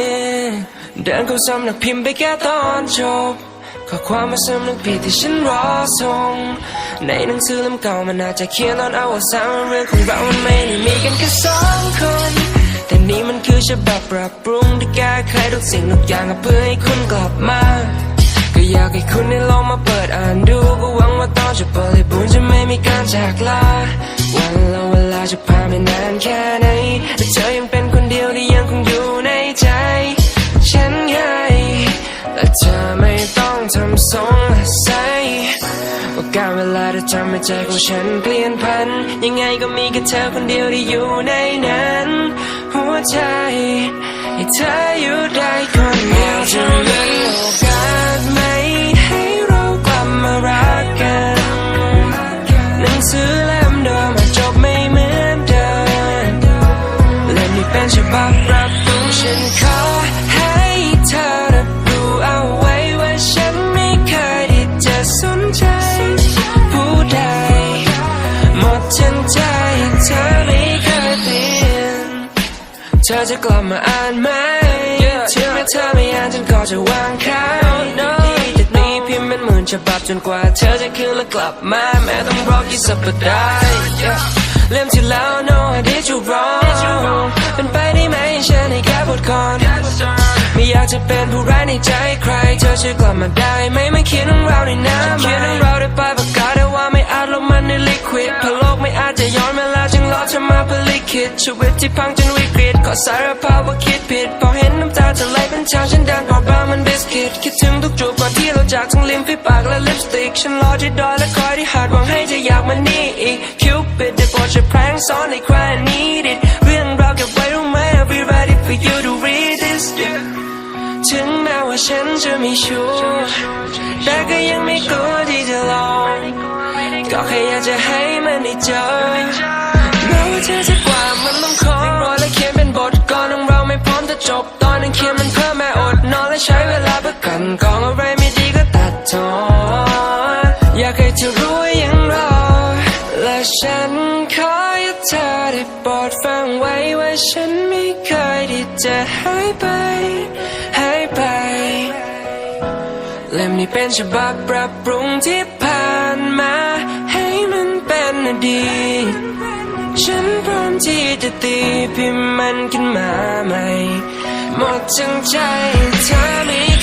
ลี่ยนเดินเข้าสำนักพิมพ์ไปแค่ตอนจบข้อความมาสำนึกผิดที่ฉันรอส่งในหนังสือเล่มเก่ามันอาจจะเขียนตอนเอาว่าสานเรื่องของเรามันไม่ได้มีกันแค่สองคนแต่นี่มันคือฉบับปรับปรุงที่แก้ไขทุกสิ่งทุกอย่างเพื่อให้คุณกลับมาก็อยากให้คุณได้ลองมาเปิดอ่านดูก็หวังว่าตอนจะบริบูรณ์จะไม่มีการจากลา เธอไม่ต้องทำทรงใสว่าการเวลาจะทำให้ใจของฉันเปลี่ยนพัน ยังไงก็มีแค่เธอคนเดียวที่อยู่ในนั้น หัวใจให้เธออยู่ได้คนเดียวจะมีโอกาสไหมให้เรากลับมารักกันหนังสือเล่มเดิมจบไม่เหมือนเดิมเล่มนี้เป็นฉบับปรับ เธอจะกลับมาอ่านไหมถึงแม้เธอไม่อ่านฉันก็จะวางขายนี่จะตีพิมพ์เป็นหมื่นฉบับจนกว่า เธอจะคืนและกลับมาแม้ต้องรอกี่สัปดาห์ Yeah เล่มที่แล้ว no I did you wrong เป็นไปได้ไหมฉันให้แค่บทก่อนไม่อยากจะเป็นผู้ร้ายในใจใคร เธอช่วยกลับมาได้ไหมไม่เขียนเรื่องราวในน้ำเขียนเรื่องราวได้ปลายปากกาแต่ว่าไม่อาจลงมันในลิควิดเพราะโลกไม่อาจจะย้อนเวลา เพื่อลิขิตชีวิตที่พังจนวิกฤตขอสารภาพว่าคิดผิด พอเห็นน้ำตาจะไหลเป็นทาฉันดังกว่าบ้ามันบิสกิตคิดถึงทุกจูบก่อนที่เราจากทั้งลิ้มฝีปากและลิปสติก ฉันรอที่ดอยและคอยที่หาดหวังให้เธอยากมานี่อีกคิวปิดได้โปรดช่วยแพร่งซ้อนในใคร need it เรื่องราวเก็บไว้รู้ไหม I'll be ready for you to read this ถึงแม้ว่าฉันจะไม่ชัวร์แต่ก็ยังไม่กลัวที่จะลองก็แค่อยากจะให้มันได้เจอแม้ว่าเธอจะ จบตอนนั้นเขียนมันเพิ่มแม่อดนอนและใช้เวลาเพื่อกันกองอะไรไม่ดีก็ตัดทอนอยากให้เธอรู้ว่ายังรอ และฉันขอให้เธอได้โปรดฟังไว้ว่าฉันไม่เคยที่จะหายไปหายไป เล่มนี้เป็นฉบับปรับปรุงที่ผ่านมา ให้มันเป็นอดีตฉันพร้อมที่จะตีพิมพ์มันขึ้นมาใหม่ หมดทั้งใจเธอไม่